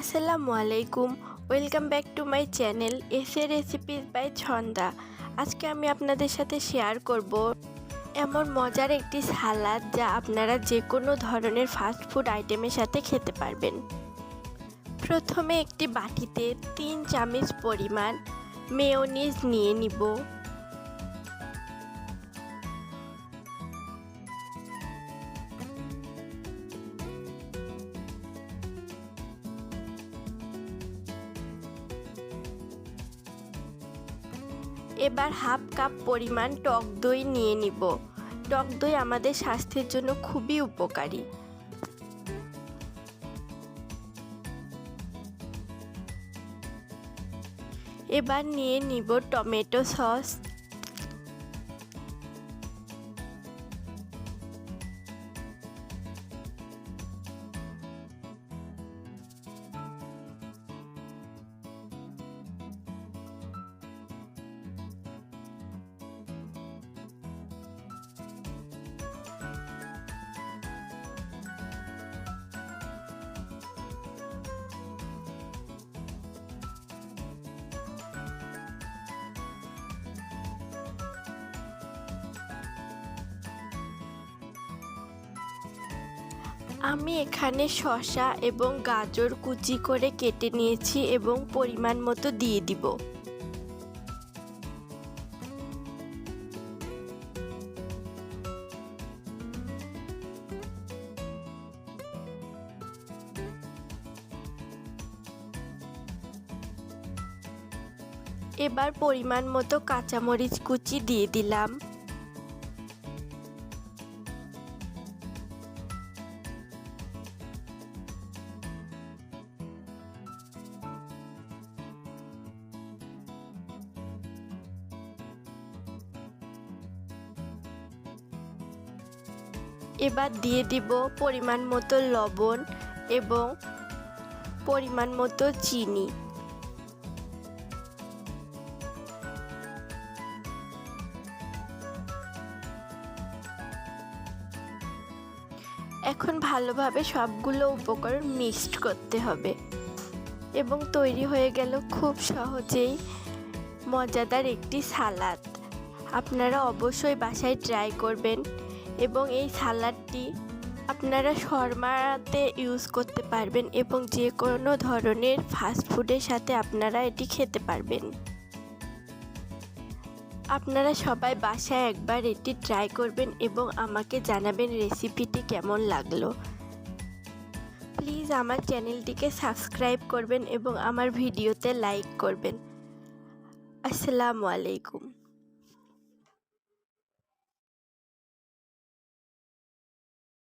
আসসালামু আলাইকুম, welcome back to my channel S recipes by Chhanda. আজকে আমি আপনাদের সাথে শেয়ার করব এমন মজার একটি সালাদ যা আপনারা যে কোনো ধরনের ফাস্ট ফুড আইটেমের সাথে খেতে পারবেন। প্রথমে একটি বাটিতে তিন চামচ পরিমাণ মেয়োনিজ নিয়ে নিব। এবার হাফ কাপ পরিমাণ টক দই নিয়ে নিব। টক দই আমাদের স্বাস্থ্যের জন্য খুবই উপকারী। এবার নিয়ে নিব টমেটো সস। আমি এখানে শসা এবং গাজর কুচি করে কেটে নিয়েছি এবং পরিমাণ মতো দিয়ে দিব। এবার পরিমাণ মতো কাঁচামরিচ কুচি দিয়ে দিলাম। এবার দিয়ে দিব পরিমাণ মতো লবণ এবং পরিমাণ মতো চিনি। এখন ভালোভাবে সবগুলো উপকরণ মিক্সড করতে হবে এবং তৈরি হয়ে গেল খুব সহজেই মজাদার একটি সালাদ। আপনারা অবশ্যই বাসায় ট্রাই করবেন। এবং এই সালাডটি আপনারা শর্মাতে ইউজ করতে পারবেন এবং যে কোনো ধরনের ফাস্ট ফুডের সাথে আপনারা এটি খেতে পারবেন। আপনারা সবাই বাসায় একবার এটি ট্রাই করবেন এবং আমাকে জানাবেন রেসিপিটি কেমন লাগল। প্লিজ আমার চ্যানেলটিকে সাবস্ক্রাইব করবেন এবং আমার ভিডিওতে লাইক করবেন। আসসালামু আলাইকুম।